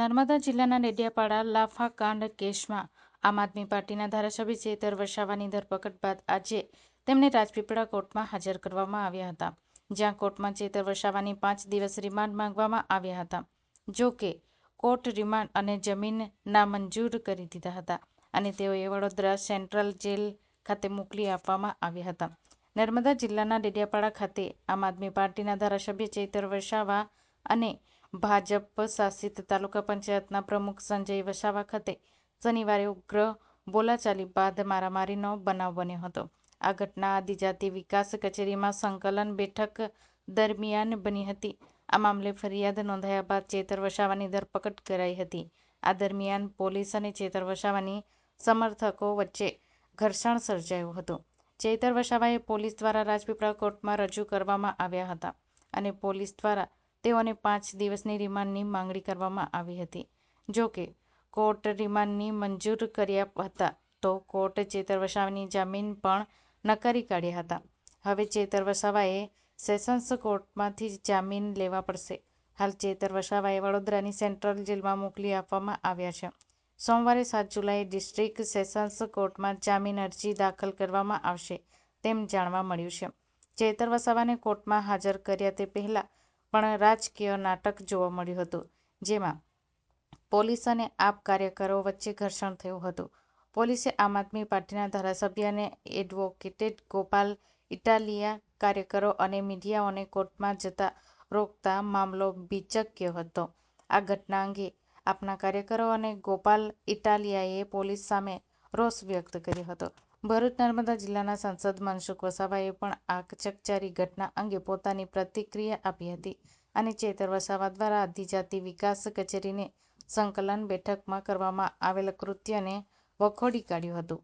નર્મદા જિલ્લાના ડેડિયાપાડા, લાફાકાંડ કેસમાં આમ આદમી પાર્ટીના ધારાસભ્ય ચેતર વસાવાની ધરપકડ બાદ આજે તેમને રાજપીપળા કોર્ટમાં હાજર કરવામાં આવ્યા હતા, જ્યાં કોર્ટમાં ચેતર વસાવાની પાંચ દિવસ રિમાન્ડ માંગવામાં આવ્યા હતા, જો કે કોર્ટ રિમાન્ડ અને જમીન નામંજૂર કરી દીધા હતા અને તેઓએ વડોદરા સેન્ટ્રલ જેલ ખાતે મોકલી આપવામાં આવ્યા હતા. નર્મદા જિલ્લાના ડેડિયાપાડા ખાતે આમ આદમી પાર્ટીના ધારાસભ્ય ચેતર વસાવા અને ભાજપ, શાસિત તાલુકા પંચાયતના પ્રમુખ સંજય વસાવા ખાતે શનિવારે ઉગ્ર બોલાચાલી બાદ મારામારીનો બનાવ બન્યો હતો. આ ઘટના આદિજાતિ વિકાસ કચેરીમાં સંકલન બેઠક દરમિયાન બની હતી. આ મામલે ફરિયાદ નોંધાયા બાદ ચેતર વસાવાની ધરપકડ કરાઈ હતી. આ દરમિયાન પોલીસ અને ચેતર વસાવાની સમર્થકો વચ્ચે ઘર્ષણ સર્જાયું હતું. ચેતર વસાવાએ પોલીસ દ્વારા રાજપીપળા કોર્ટમાં રજૂ કરવામાં આવ્યા હતા અને પોલીસ દ્વારા તેઓને પાંચ દિવસની રિમાન્ડની માંગણી કરવામાં આવી હતી. જો કોર્ટ રિમાન્ડની મંજૂર કર્યા હતા, તો કોર્ટે ચેતર વસાવાની જામીન પણ નકારી કાઢ્યા હતા. હવે ચેતર વસાવાએ સેશન્સ કોર્ટમાંથી જામીન લેવા પડશે. હાલ ચેતર વસાવાએ વડોદરાની સેન્ટ્રલ જેલમાં મોકલી આપવામાં આવ્યા છે. સોમવારે સાત જુલાઈ ડિસ્ટ્રિક્ટ સેશન્સ કોર્ટમાં જામીન અરજી દાખલ કરવામાં આવશે તેમ જાણવા મળ્યું છે. ચેતર વસાવાને કોર્ટમાં હાજર કર્યા તે પહેલા પણ રાજકીય નાટક જોવા મળ્યું હતું, જેમાં પોલીસ અને આપ કાર્યકરો વચ્ચે ઘર્ષણ થયું હતું. પોલીસે આમ આદમી પાર્ટીના ધારાસભ્ય અને એડવોકેટ ગોપાલ ઇટાલિયા કાર્યકરો અને મીડિયાઓને કોર્ટમાં જતા રોકતા મામલો ભીચક્યો હતો. આ ઘટના અંગે આપના કાર્યકરો અને ગોપાલ ઇટાલિયાએ પોલીસ સામે રોષ વ્યક્ત કર્યો હતો. ભરૂચ નર્મદા જિલ્લાના સાંસદ મનસુખ વસાવાએ પણ આ ચકચારી ઘટના અંગે પોતાની પ્રતિક્રિયા આપી હતી અને ચેતર વસાવા દ્વારા આદિજાતિ વિકાસ કચેરીને સંકલન બેઠકમાં કરવામાં આવેલ કૃત્યને વખોડી કાઢ્યું હતું.